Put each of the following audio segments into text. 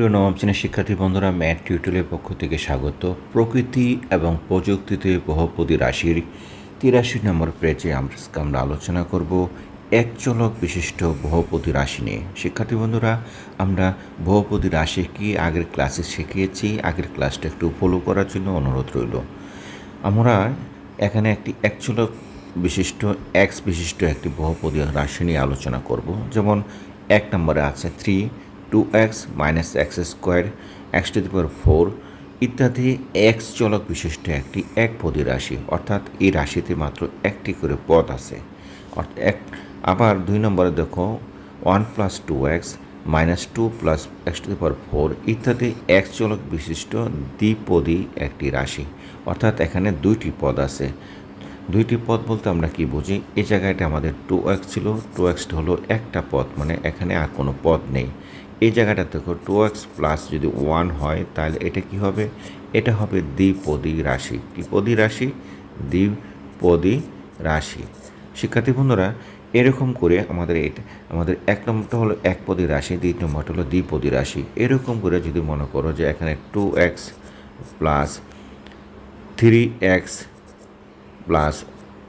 প্রিয় নবম শ্রেণির শিক্ষার্থী বন্ধুরা, ম্যাথ টিউটোরিয়ালের পক্ষ থেকে স্বাগত। প্রকৃতি এবং প্রযুক্তিতে বহুপদী রাশির তিরাশি নম্বর পেজে আমরা আলোচনা করব এক চলক বিশিষ্ট বহুপদী রাশি নিয়ে। শিক্ষার্থী বন্ধুরা, আমরা বহুপদী রাশি কি আগের ক্লাসে শিখিয়েছি, আগের ক্লাসটা একটু ফলো করার জন্য অনুরোধ রইল। আমরা এখানে একটি এক চলক বিশিষ্ট, এক্স বিশিষ্ট একটি বহুপদী রাশি নিয়ে আলোচনা করব। যেমন এক নম্বরে আছে three two x minus x square x to the power four ইত্যাদি এক্স চলক বিশিষ্ট একটি একপদী রাশি। অর্থাৎ এই রাশিতে মাত্র একটি করে পদ আছে। এক আবার দুই নম্বরে দেখো one plus two x minus two plus x to the power four ইত্যাদি এক্স চলক বিশিষ্ট দ্বিপদী একটি রাশি। অর্থাৎ এখানে দুইটি পদ আছে। দুইটি পদ বলতে আমরা কি বুঝি? এই জায়গাটা আমাদের টু এক্স ছিল টু এক্সটা হলো একটা পদ মানে এখানে আর কোনো পদ নেই। এই জায়গাটা দেখো টু এক্স প্লাস যদি ওয়ান হয়, তাহলে এটা কি হবে? এটা হবে দ্বিপদী রাশি। দ্বিপদী রাশি দ্বিপদী রাশি। শিক্ষার্থী বন্ধুরা, এরকম করে আমাদের এটা আমাদের এক নম্বরটা হলো একপদী রাশি, দ্বিতীয় নম্বরটা হলো দ্বিপদী রাশি। এরকম করে যদি মনে করো যে এখানে two x plus three x plus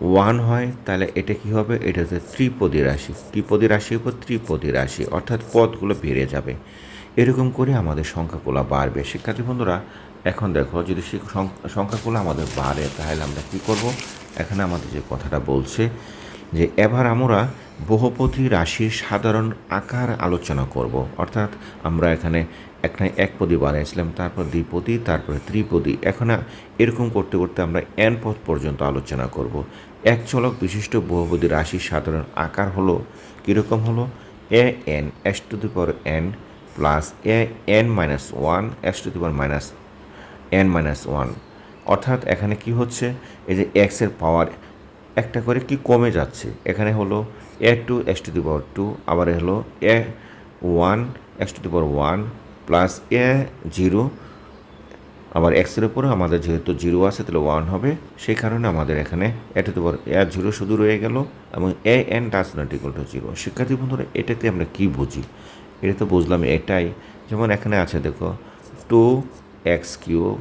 one হয়, তাহলে এটা কি হবে? এটা হচ্ছে ত্রিপদী রাশি। ত্রিপদী রাশির উপর ত্রিপদী রাশি, অর্থাৎ পদগুলো বেড়ে যাবে। এরকম করে আমাদের সংখ্যাগুলো বাড়বে। শিক্ষার্থী বন্ধুরা, এখন দেখো, যদি সংখ্যাগুলো আমাদের বাড়ে, তাহলে আমরা কি করব? এখানে আমাদের যে কথাটা বলছে, যে এবার আমরা বহুপদী রাশির সাধারণ আকার আলোচনা করব। অর্থাৎ আমরা এখানে এখানে একপদী বানিয়েছিলাম, তারপর দ্বিপদী, তারপরে ত্রিপদী। এখন এরকম করতে করতে আমরা এন পদ পর্যন্ত আলোচনা করব। এক চলক বিশিষ্ট বহুপদী রাশির সাধারণ আকার হলো কীরকম হলো? A n, s to the power n plus a n minus one, s to the power minus n minus one. অর্থাৎ এখানে কি হচ্ছে? এই যে এক্সের পাওয়ার একটা করে কি কমে যাচ্ছে। এখানে হলো a two x to the power two আবার হলো a one x to the power one plus a zero আবার এক্সের উপরে আমাদের যেহেতু জিরো আছে তাহলে ওয়ান হবে, সেই কারণে আমাদের এখানে এ two the power A zero শুধু রয়ে গেল এবং a n does not equal to zero শিক্ষার্থী বন্ধুরা, এটাতে আমরা কি বুঝি? এটা তো বুঝলাম এটাই। যেমন এখানে আছে দেখো two x cube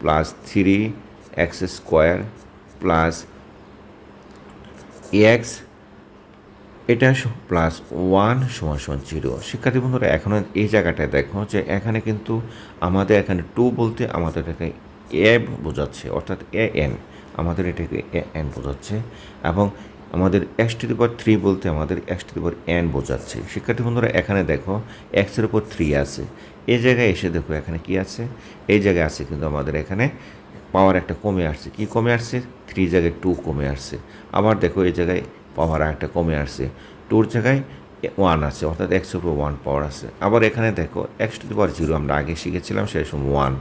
plus three x square plus x এটা প্লাস ওয়ান সমান সমান জিরো শিক্ষার্থী বন্ধুরা, এখন এই জায়গাটায় দেখো যে এখানে কিন্তু আমাদের এখানে টু বলতে আমাদের এটাকে এ বোঝাচ্ছে, অর্থাৎ এ এন আমাদের এটাকে এ এন বোঝাচ্ছে। এবং আমাদের এক্স টু দি থ্রি বলতে আমাদের এক্স টু দি এন বোঝাচ্ছে। শিক্ষার্থী বন্ধুরা, এখানে দেখো এক্সের উপর থ্রি আছে। এই জায়গায় এসে দেখো এখানে কি আছে? এই জায়গায় আছে কিন্তু আমাদের এখানে পাওয়ার একটা কমে আসছে। কি কমে আসছে? থ্রি জায়গায় টু কমে আসছে। আবার দেখো এই জায়গায় পাওয়ার একটা কমে আসছে। টুর জায়গায় ওয়ান আছে, অর্থাৎ এক্স উপর ওয়ান পাওয়ার আছে। আবার এখানে দেখো x to the power zero আমরা আগে শিখেছিলাম, সেই সময় ওয়ান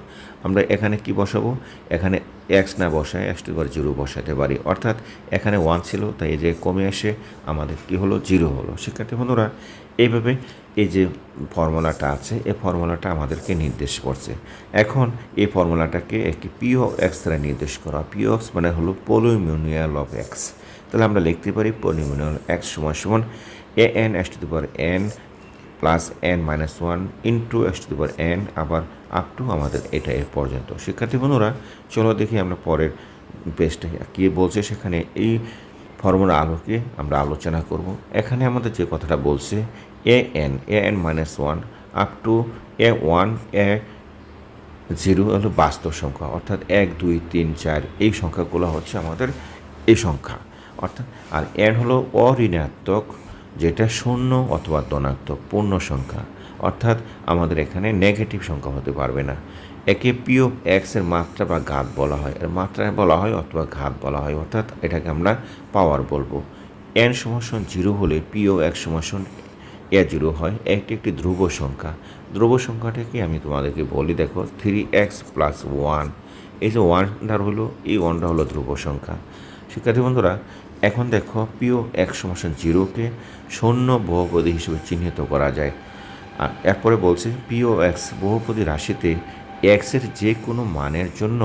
আমরা এখানে কি বসাবো? এখানে এক্স না বসায়, এক্স টু পাওয়ার জিরো বসাতে পারি। অর্থাৎ এখানে ওয়ান ছিল, তাই এই যে কমে এসে আমাদের কি হলো? জিরো হলো। শিক্ষার্থী বন্ধুরা, এইভাবে এই যে ফর্মুলাটা আছে, এই ফর্মুলাটা আমাদেরকে নির্দেশ করছে। এখন এই ফর্মুলাটাকে একটি পিও এক্স দ্বারা নির্দেশ করা। পিও এক্স মানে হলো পোলোমিউনিয়াল অফ এক্স তাহলে আমরা লিখতে পারি পোলিমিনাল এক্স সমান সমান a n x to the n plus n minus one into x to the n আবার আপ টু আমাদের এটা এর পর্যন্ত। শিক্ষার্থী বন্ধুরা, চলো দেখি আমরা পরের পেজটা কী বলছে, সেখানে এই ফর্মুলা আলোকে আমরা আলোচনা করব। এখানে আমাদের যে কথাটা বলছে a n a n minus one up to a one a zero হলো বাস্তব সংখ্যা। অর্থাৎ এক, দুই, তিন, চার, এই সংখ্যাগুলো হচ্ছে আমাদের এই সংখ্যা। অর্থাৎ, আর এন হলো অঋণাত্মক, যেটা শূন্য অথবা ধনাত্মক, পূর্ণ সংখ্যা। অর্থাৎ আমাদের এখানে নেগেটিভ সংখ্যা হতে পারবে না। একে পিও এক্সের মাত্রা বা ঘাত বলা হয়। এর মাত্রায় বলা হয় অথবা ঘাত বলা হয়। অর্থাৎ এটাকে আমরা পাওয়ার বলব। এন সমাসন জিরো হলে পিও এক সমাসন এ জিরো হয়। একটি একটি ধ্রুব সংখ্যা। ধ্রুব সংখ্যাটাকে আমি তোমাদেরকে বলি, দেখো থ্রি এক্স প্লাস ওয়ান এই যে ওয়ানটা হলো, এই ওয়ানটা হলো ধ্রুব সংখ্যা। শিক্ষার্থী বন্ধুরা, এখন দেখো পিও এক সমাসন জিরোকে শূন্য বহুপদী হিসেবে চিহ্নিত করা যায়। এরপরে বলছে পিও এক্স বহুপদী রাশিতে এক্সের যে কোনো মানের জন্য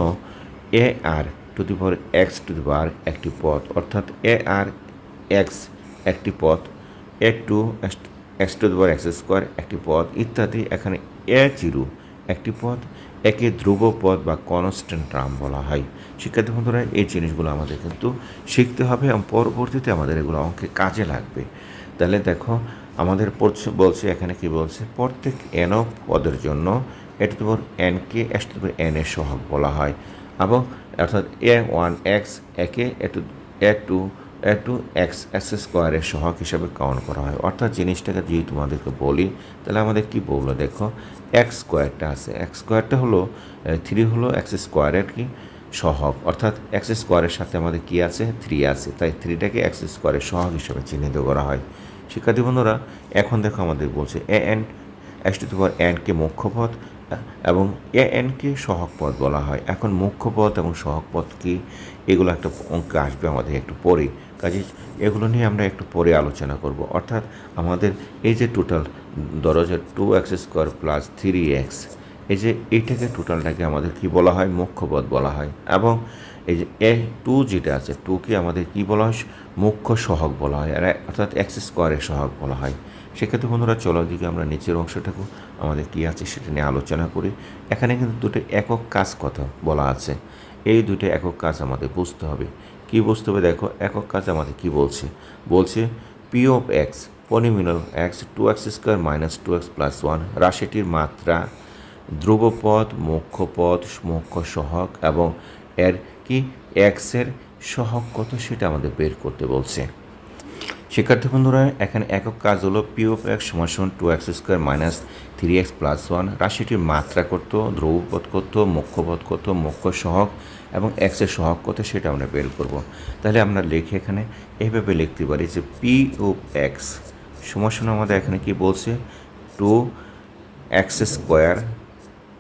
a r to the power x to the power একটি পদ অর্থাৎ এ আর এক্স একটি পদ a two x to the power x square একটি পদ ইত্যাদি। এখানে এ জিরো একটি পদ একে ধ্রুব পদ বা কনস্ট্যান্ট টার্ম বলা হয়। শিক্ষার্থী বন্ধুরা, এই জিনিসগুলো আমাদের কিন্তু শিখতে হবে এবং পরবর্তীতে আমাদের এগুলো অঙ্কে কাজে লাগবে। তাহলে দেখো আমাদের পড়ছে, বলছে, এখানে কি বলছে? প্রত্যেক এন পদের জন্য এটা তোমার এনকে এস টু এন এর সহগ বলা হয়। এবং অর্থাৎ এ ওয়ান এক্স একে a two a two a two x x স্কোয়ারের সহগ হিসাবে কাউন্ট করা হয়। অর্থাৎ জিনিসটাকে যদি তোমাদেরকে বলি, তাহলে আমাদের কি বলল দেখো? এক্স স্কোয়ারটা আছে। এক্স স্কোয়ারটা হলো থ্রি হলো এক্স স্কোয়ারের কি? সহগ। অর্থাৎ এক্স স্কোয়ারের সাথে আমাদের কি আছে? থ্রি আছে। তাই থ্রিটাকে এক্স স্কোয়ারের সহগ হিসাবে চিহ্নিত করা হয়। শিক্ষার্থী বন্ধুরা, এখন দেখো আমাদের বলছে, a n, x to power NK মুখ্য পদ, এবং এ এনকে সহগ পদ বলা হয়। এখন মুখ্য পদ এবং সহগ পদ কি? এগুলো একটা অঙ্কে আসবে আমাদের একটু পরে কাজে এগুলো নিয়ে আমরা একটু পরে আলোচনা করব। অর্থাৎ আমাদের এই যে টোটাল দরজা two x square plus three x এই যে এইটাকে টোটালটাকে আমাদের কি বলা হয়? মুখ্য পদ বলা হয়। এবং এই যে এ টু যেটা আছে, টুকে আমাদের কি বলা হয়? মুখ্য সহগ বলা হয়। আর অর্থাৎ এক্স স্কোয়ারের সহগ বলা হয়। সেক্ষেত্রে বন্ধুরা, চলো দিকে আমরা নিচের অংশটাকে, আমাদের কী আছে সেটা নিয়ে আলোচনা করি। এখানে কিন্তু দুটো একক কাজ কথা বলা আছে। এই দুটো একক কাজ আমাদের বুঝতে হবে। কি বুঝতে হবে? দেখো, একক কাজ আমাদের কি বলছে? বলছে p of x polynomial x, two x square minus two x plus one, রাশিটির মাত্রা ধ্রুবপদ মুখ্য পদ মুখ্য সহক এবং এর কি এক্সের সহক কত সেটা আমাদের বের করতে বলছে। শিক্ষার্থী বন্ধুরা, এখানে একক কাজ হলো পি অফ এক্স সমান two x square minus three x plus one রাশিটির মাত্রা কত, ধ্রুবপদ কত মুখ্যপদ কত মুখ্য সহক এবং এক্সের সহক কত সেটা আমরা বের করব। তাহলে আমরা লিখে এখানে এইভাবে লিখতে পারি যে পি অফ এক্স সমান আমাদের এখানে কি বলছে? Two x square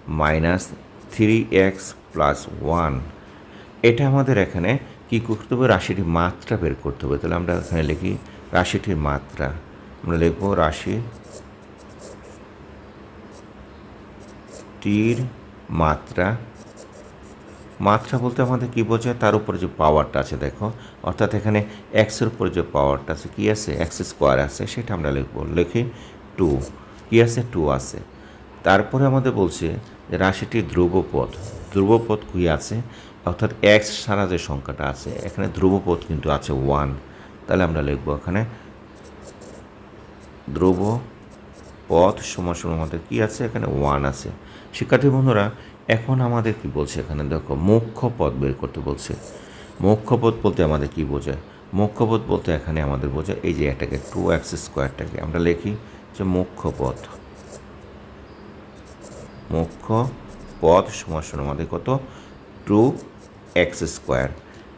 minus three x plus one এটা আমাদের এখানে কী করতে হবে? রাশিটির মাত্রা বের করতে হবে। তাহলে আমরা এখানে লিখি রাশিটির মাত্রা। আমরা লিখব রাশি টির মাত্রা। মাত্রা বলতে আমাদের কী বোঝায়? তার উপরে যে পাওয়ারটা আছে, দেখো। অর্থাৎ এখানে এক্সের উপরে যে পাওয়ারটা আছে, কী আছে? এক্স স্কোয়ার আছে, সেটা আমরা লিখব। লিখি টু কী আছে? টু আছে। তারপরে আমাদের বলছে যে রাশিটি ধ্রুবপদ ধ্রুবপদ কী আছে? অর্থাৎ এক্স সারা যে সংখ্যাটা আছে, এখানে ধ্রুবপদ কিন্তু আছে ওয়ান তাহলে আমরা লিখব এখানে ধ্রুব পথ সমান আমাদের কী আছে? এখানে ওয়ান আছে। শিক্ষার্থী বন্ধুরা, এখন আমাদের কি বলছে এখানে? দেখো, মুখ্য পদ বের করতে বলছে। মুখ্য পদ বলতে আমাদের কি বোঝায়? মুখ্য পদ বলতে এখানে আমাদের বোঝায় এই যে এটাকে টু এক্স স্কোয়ারটাকে আমরা লিখি যে মুখ্য পথ। মুখ্য পদ সমান আমাদের কত? টু এক্স স্কোয়ার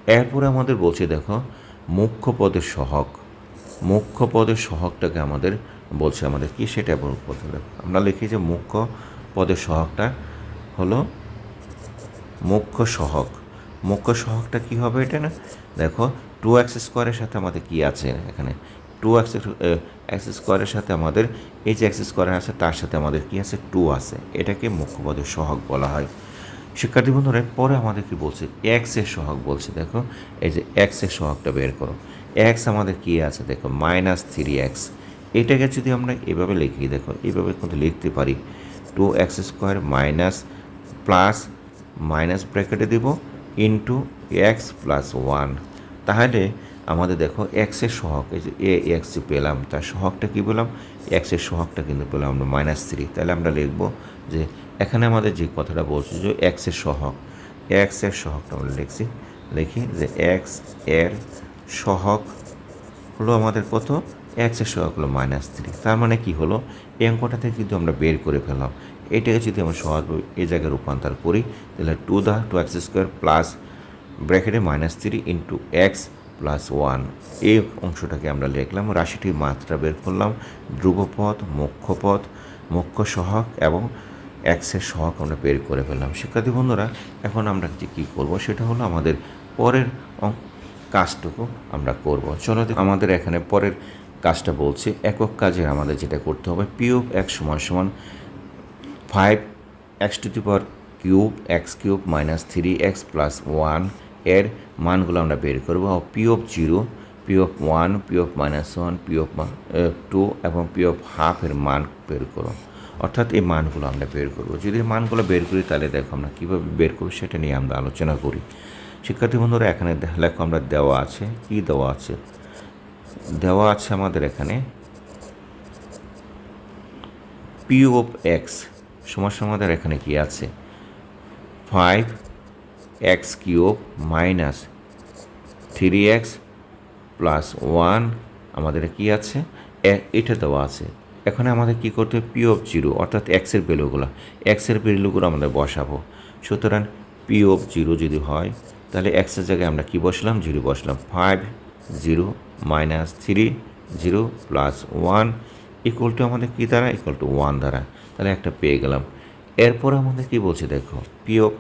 এরপরে আমাদের বলছে, দেখো, মুখ্য পদের সহক মুখ্য পদের সহকটাকে আমাদের বলছে আমাদের কি? সেটা বলতে দেখো আমরা লিখি যে মুখ্য পদের সহকটা হলো মুখ্য সহক মুখ্য সহকটা কী হবে এটা না? দেখো টু এক্স স্কোয়ারের সাথে আমাদের কি আছে এখানে? টু এক্স এক্স স্কোয়ারের সাথে আমাদের, এই যে এক্স স্কোয়ার আছে, তার সাথে আমাদের কি আছে? টু আছে। এটাকে মুখ্য পদের সহক বলা হয়। শিক্ষার্থী বন্ধুরা পরে আমাদের কি বলছে? এক্সের সহগ বলছে, দেখো। এই যে এক্সের সহগটা বের করো। এক্স আমাদের কি আছে? দেখো মাইনাস থ্রি এক্স এটাকে যদি আমরা এভাবে লিখি, দেখো এইভাবে কিন্তু লিখতে পারি। Two x square minus plus minus ব্র্যাকেটে দেব ইন্টু এক্স প্লাস ওয়ান তাহলে আমাদের দেখো এক্সের সহগ এই যে এ এক্স পেলাম, তার সহগটা কী পেলাম? এক্সের সহগটা কিন্তু পেলাম আমরা মাইনাস থ্রি তাহলে আমরা লিখব যে এখানে আমাদের যে কথাটা বলছি যে এক্সের সহগ এক্সের সহগটা আমরা লিখছি, লিখি যে এক্সের সহগ হলো আমাদের কত? এক্সের সহগ হলো মাইনাস থ্রি তার মানে কি হলো? এই অঙ্কটা থেকে কিন্তু আমরা বের করে ফেললাম। এটাকে যদি আমরা সহজভাবে এই জায়গায় রূপান্তর করি, তাহলে two the two x square plus ব্র্যাকেটে minus three into x plus one. এই অংশটাকে আমরা লিখলাম, রাশিটির মাত্রা বের করলাম, ধ্রুবপথ মুখ্যপথ মুখ্য সহক এবং এক্সের সহক আমরা বের করে ফেললাম। শিক্ষার্থী বন্ধুরা, এখন আমরা যে কী করব সেটা হলো আমাদের পরের কাজটুকু আমরা করব। চলো আমাদের এখানে পরের কাজটা বলছে। একক কাজের আমাদের যেটা করতে হবে পিউব এক সমান সমান five x to the power cube x cube minus three x plus one এর মানগুলো আমরা বের করব। P of zero p of one p of minus one p of two এবং পি অফ হাফের মান বের করো। অর্থাৎ এই মানগুলো আমরা বের করব। যদি মানগুলো বের করি, তাহলে দেখো আমরা কীভাবে বের করব সেটা নিয়ে আমরা আলোচনা করি। শিক্ষার্থী বন্ধুরা, এখানে লেখো আমরা দেওয়া আছে। কি দেওয়া আছে? দেওয়া আছে আমাদের এখানে পি অফ এক্স সমস্যা আমাদের এখানে কি আছে? Five x cube minus three x plus one আমাদের কি আছে? এটা দেওয়া আছে। এখানে আমাদের কি করতে হবে? পি অফ জিরো অর্থাৎ এক্সের ভ্যালুগুলো এক্সের ভ্যালুগুলো আমাদের বসাবো। সুতরাং পি অফ জিরো যদি হয়, তাহলে এক্সের জায়গায় আমরা কি বসলাম? জিরো বসলাম। Five zero minus three zero plus one equal to আমাদের কী দ্বারা? ইকুয়াল টু ওয়ান দ্বারা। তাহলে একটা পেয়ে গেলাম। এরপর আমাদের কি বলছে দেখো? পি অফ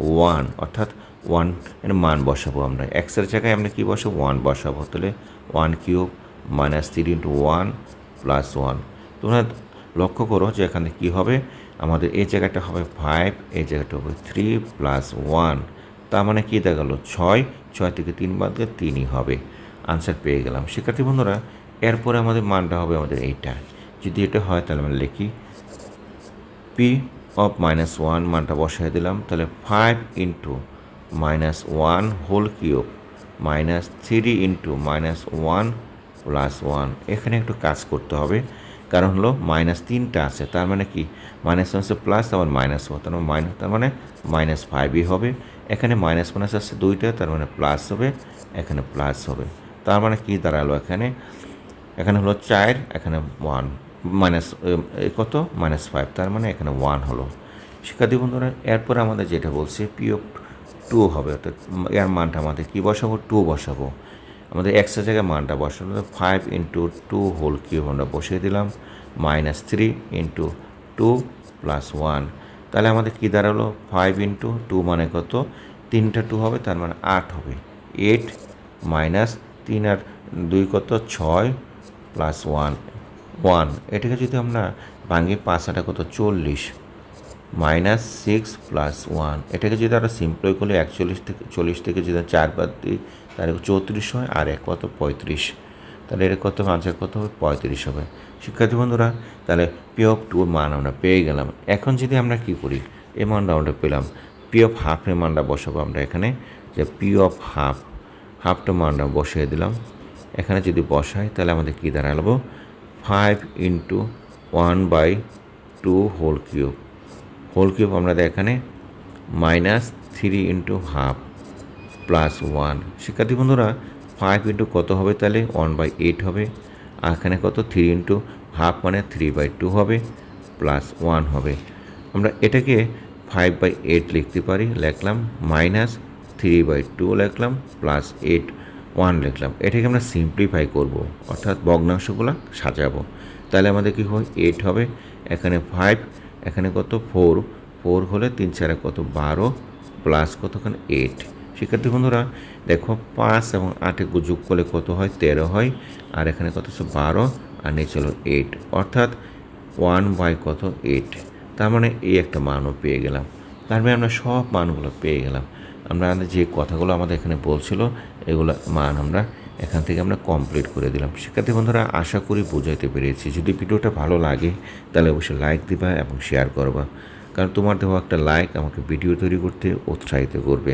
ওয়ান অর্থাৎ ওয়ানের মান বসাবো আমরা। এক্সের জায়গায় আমরা কী বসাবো? ওয়ান বসাবো। তাহলে one cube minus three into one plus one তোমরা লক্ষ্য করো যে এখানে কী হবে? আমাদের এই জায়গাটা হবে ফাইভ এই জায়গাটা হবে থ্রি প্লাস ওয়ান তার মানে কী গেলো? ছয় ছয় থেকে তিন বাদ দিয়ে তিনই হবে। আনসার পেয়ে গেলাম। শিক্ষার্থী বন্ধুরা, এরপরে আমাদের মানটা হবে আমাদের এইটা। যদি এটা হয় তাহলে আমরা লিখি পি অফ মাইনাস ওয়ান মানটা বসাই দিলাম, তাহলে five into minus one whole cube minus three into minus one plus one এখানে একটু কাজ করতে হবে, কারণ হলো মাইনাস তিনটা আছে, তার মানে কি? মাইনাস ওয়ান আছে প্লাস আবার মাইনাস ওয়ান তার মানে মাইনাস তার মানে মাইনাস ফাইভই হবে। এখানে মাইনাস মাইনাস আছে দুইটা, তার মানে প্লাস হবে, এখানে প্লাস হবে। তার মানে কি দাঁড়াল এখানে? এখানে হলো চার, এখানে ওয়ান মাইনাস কত? মাইনাস ফাইভ তার মানে এখানে ওয়ান হলো। শিক্ষার্থী বন্ধুরা, এরপরে আমাদের যেটা বলছে পি অফ টু হবে, অর্থাৎ এর মানটা আমাদের কী বসাবো? টু বসাবো। আমাদের এক্সের জায়গায় মানটা বসানো five into two whole cube আমরা বসিয়ে দিলাম minus three into two plus one তাহলে আমাদের কী দাঁড়াল? ফাইভ ইন্টু টু মানে কত? তিনটা টু হবে, তার মানে আট হবে। এইট মাইনাস তিন আর দুই কত? ছয় প্লাস ওয়ান ওয়ান এটাকে যদি আমরা ভাঙি পাঁচ আটা কত? চল্লিশ। মাইনাস সিক্স প্লাস ওয়ান এটাকে যদি আমরা সিম্পল করি, একচল্লিশ থেকে, চল্লিশ থেকে যদি চার বাদ দিই, তাহলে চৌত্রিশ হয়, আর এক কত? পঁয়ত্রিশ। তাহলে এটা কত আনসার কত হবে? পঁয়ত্রিশ হবে। শিক্ষার্থী বন্ধুরা, তাহলে পি অফ টুর মান আমরা পেয়ে গেলাম। এখন যদি আমরা কি করি? এ মানটা আমরা পেলাম। পি অফ হাফের মানটা বসাবো আমরা এখানে। যে পি অফ হাফ হাফটা মানটা বসিয়ে দিলাম। এখানে যদি বসাই, তাহলে আমাদের কী দাঁড়াল? Five into one by two whole cube whole cube আমরা এখানে minus three into half plus one শিক্ষার্থী বন্ধুরা ফাইভ ইন্টু কত হবে তাহলে? ওয়ান বাই এইট হবে। আর এখানে কত? থ্রি ইন্টু হাফ মানে থ্রি বাই টু হবে প্লাস ওয়ান হবে। আমরা এটাকে ফাইভ বাই এইট লিখতে পারি, লিখলাম মাইনাস থ্রি বাই টু লিখলাম প্লাস এইট ওয়ান লিখলাম। এটাকে আমরা সিম্পলিফাই করব। অর্থাৎ ভগ্নাংশগুলো সাজাবো। তাহলে আমাদের কী হয়? এইট হবে। এখানে ফাইভ এখানে কত? ফোর ফোর হলে তিন চারে কত? বারো প্লাস কতক্ষণ এইট শিক্ষার্থী বন্ধুরা, দেখো পাঁচ এবং আটে যোগ করলে কত হয়? তেরো হয়। আর এখানে কত হচ্ছে? বারো। আর নিচে হলো এইট অর্থাৎ ওয়ান বাই কত? এইট তার মানে এই একটা মানও পেয়ে গেলাম। তার মানে আমরা সব মানগুলো পেয়ে গেলাম। আমরা যে কথাগুলো আমাদের এখানে বলছিল এগুলো মান আমরা এখান থেকে আমরা কমপ্লিট করে দিলাম। শিক্ষার্থী বন্ধুরা, আশা করি বোঝাইতে পেরেছি। যদি ভিডিওটা ভালো লাগে, তাহলে অবশ্যই লাইক দিবা এবং শেয়ার করবা। কারণ তোমার দেওয়া একটা লাইক আমাকে ভিডিও তৈরি করতে উৎসাহিত করবে।